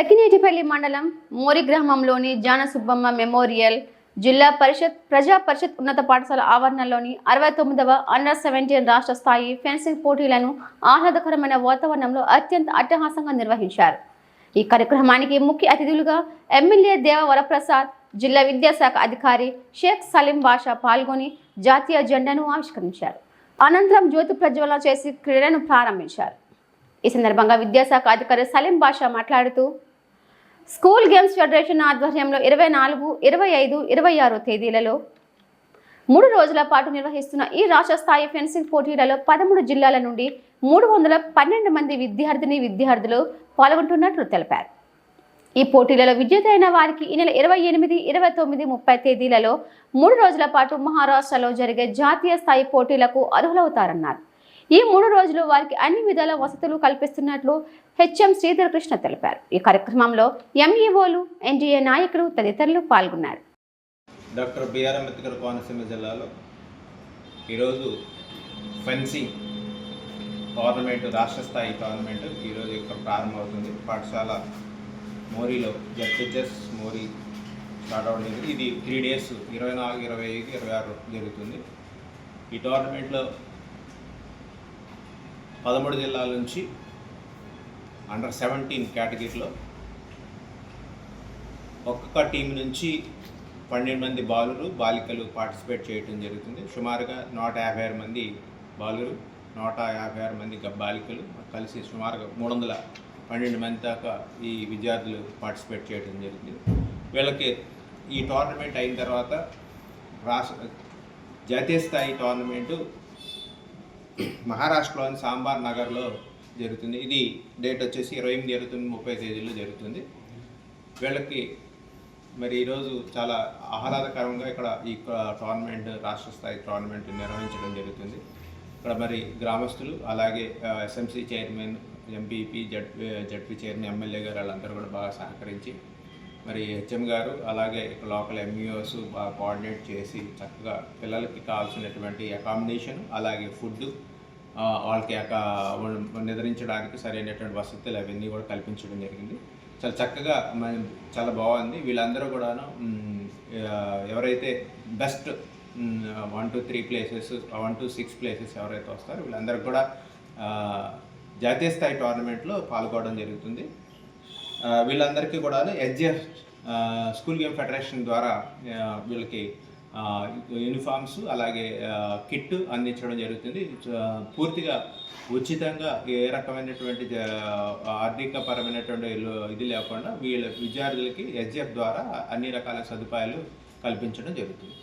తక్కినేటిపల్లి మండలం మోరి గ్రామంలోని జాన సుబ్బమ్మ మెమోరియల్ జిల్లా పరిషత్ ప్రజా పరిషత్ ఉన్నత పాఠశాల ఆవరణలోని అరవై తొమ్మిదవ అండర్ సెవెంటీన్ రాష్ట్ర స్థాయి ఫెన్సింగ్ పోటీలను ఆహ్లాదకరమైన వాతావరణంలో అత్యంత అట్టహాసంగా నిర్వహించారు. ఈ కార్యక్రమానికి ముఖ్య అతిథులుగా ఎమ్మెల్యే దేవ వరప్రసాద్ జిల్లా విద్యాశాఖ అధికారి షేక్ సలీం బాషా పాల్గొని జాతీయ జెండాను ఆవిష్కరించారు. అనంతరం జ్యోతి ప్రజ్వలన చేసి క్రీడను ప్రారంభించారు. ఈ సందర్భంగా విద్యాశాఖ అధికారి సలీం బాషా మాట్లాడుతూ స్కూల్ గేమ్స్ ఫెడరేషన్ ఆధ్వర్యంలో ఇరవై నాలుగు ఇరవై ఐదు ఇరవై ఆరు తేదీలలో మూడు రోజుల పాటు నిర్వహిస్తున్న ఈ రాష్ట్ర స్థాయి ఫెన్సింగ్ పోటీలలో పదమూడు జిల్లాల నుండి మూడు వందల పన్నెండు మంది విద్యార్థిని విద్యార్థులు పాల్గొంటున్నట్లు తెలిపారు. ఈ పోటీలలో విజేత అయిన వారికి ఈ నెల ఇరవై ఎనిమిది ఇరవై తొమ్మిది ముప్పై తేదీలలో మూడు రోజుల పాటు మహారాష్ట్రలో జరిగే జాతీయ స్థాయి పోటీలకు అర్హులవుతారన్నారు. ఈ మూడు రోజులు వారికి అన్ని విధాల వసతులు కల్పిస్తున్నట్లు హెచ్ఎం శ్రీధర్ కృష్ణ తెలిపారు. ఈ కార్యక్రమంలో ఎంఈఓలు ఎన్డీఏ నాయకులు తదితరులు పాల్గొన్నారు. డాక్టర్ బిఆర్ అంబేద్కర్ కోనసీమ జిల్లాలో ఈరోజు ఫెన్సింగ్ టోర్నమెంట్ రాష్ట్ర స్థాయి టోర్నమెంట్ ఈరోజు ఇక్కడ ప్రారంభమవుతుంది. పాఠశాల మోరీలో జడ్జెస్ మోరీ స్టార్ట్ అవడం ఇది త్రీ డేస్ ఇరవై నాలుగు ఇరవై ఐదు ఇరవై ఆరు జరుగుతుంది. ఈ టోర్నమెంట్లో పదమూడు జిల్లాల నుంచి అండర్ సెవెంటీన్ కేటగిరీలో ఒక్కొక్క టీం నుంచి పన్నెండు మంది బాలురు బాలికలు పార్టిసిపేట్ చేయడం జరుగుతుంది. సుమారుగా నూట యాభై ఆరు మంది బాలురు నూట యాభై ఆరు మంది బాలికలు కలిసి సుమారుగా మూడు వందల పన్నెండు మంది దాకా ఈ విద్యార్థులు పార్టిసిపేట్ చేయడం జరిగింది వీళ్ళకి ఈ టోర్నమెంట్ అయిన తర్వాత రాష్ట్ర జాతీయ స్థాయి టోర్నమెంటు మహారాష్ట్రలోని సాంబార్ నగర్లో జరుగుతుంది. ఇది డేట్ వచ్చేసి ఇరవై ఎనిమిది జరుగుతుంది తొమ్మిది ముప్పై తేదీలో జరుగుతుంది. వీళ్ళకి మరి ఈరోజు చాలా ఆహ్లాదకరంగా ఇక్కడ ఈ టోర్నమెంట్ రాష్ట్ర స్థాయి టోర్నమెంట్ నిర్వహించడం జరుగుతుంది. ఇక్కడ మరి గ్రామస్తులు అలాగే SMC chairman MPP Z ZP chairman MLA గారు వాళ్ళందరూ కూడా బాగా సహకరించి మరి హెచ్ఎం గారు అలాగే ఇక్కడ లోకల్ ఎంఈఓస్ బాగా కోఆర్డినేట్ చేసి చక్కగా పిల్లలకి కావాల్సినటువంటి అకామిడేషన్ అలాగే ఫుడ్ వాళ్ళకి అక నిద్రించడానికి సరైనటువంటి వసతులు అవన్నీ కూడా కల్పించడం జరిగింది. చాలా చక్కగా చాలా బాగుంది. వీళ్ళందరూ కూడాను ఎవరైతే best one two three places one two six places ఎవరైతే వస్తారో వీళ్ళందరూ కూడా జాతీయ స్థాయి టోర్నమెంట్లో పాల్గొనడం జరుగుతుంది. వీళ్ళందరికీ కూడా హెచ్జిఎఫ్ స్కూల్ గేమ్ ఫెడరేషన్ ద్వారా వీళ్ళకి యూనిఫామ్స్ అలాగే కిట్ అందించడం జరుగుతుంది. పూర్తిగా ఉచితంగా ఏ రకమైనటువంటి ఆర్థిక పరమైనటువంటి ఇది లేకుండా వీళ్ళ విద్యార్థులకి హెచ్జిఎఫ్ ద్వారా అన్ని రకాల సదుపాయాలు కల్పించడం జరుగుతుంది.